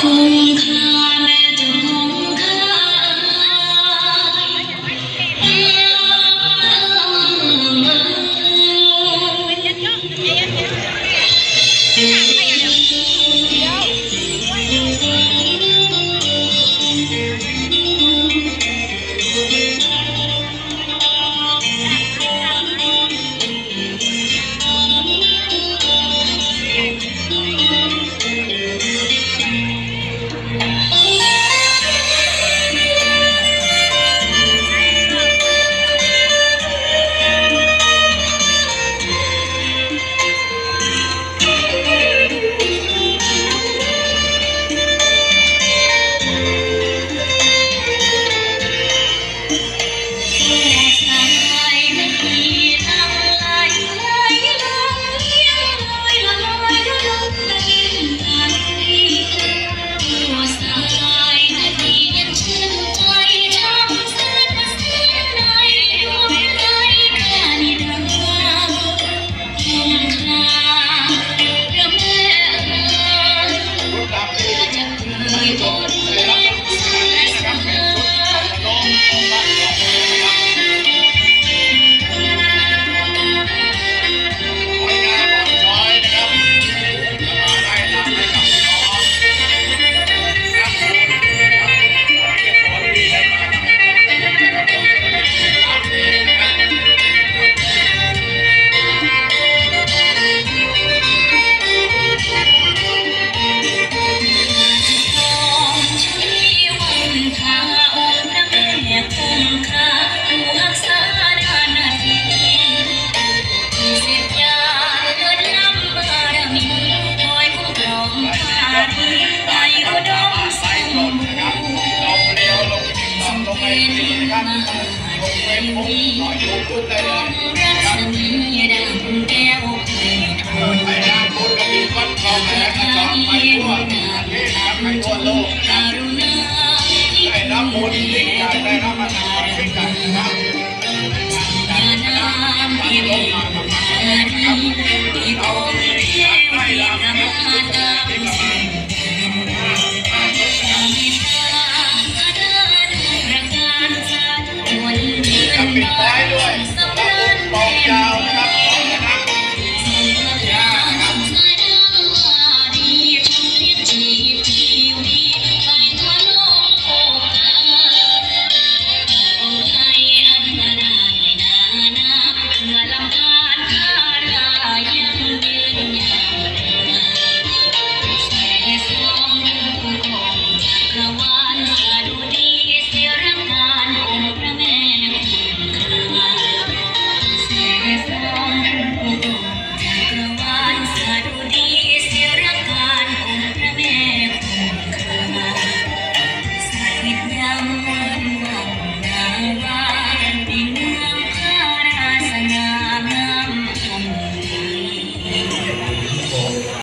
这一天。 ต็มองค์หน่อยจุกได้เลยครับไปด้านบนก็มีวัดเขาแหลกจอมไปทั่วนี่ครับไปทั่วโลกได้รับบุญยิ่งใหญ่ได้รับมาตรฐานที่กันนะครับ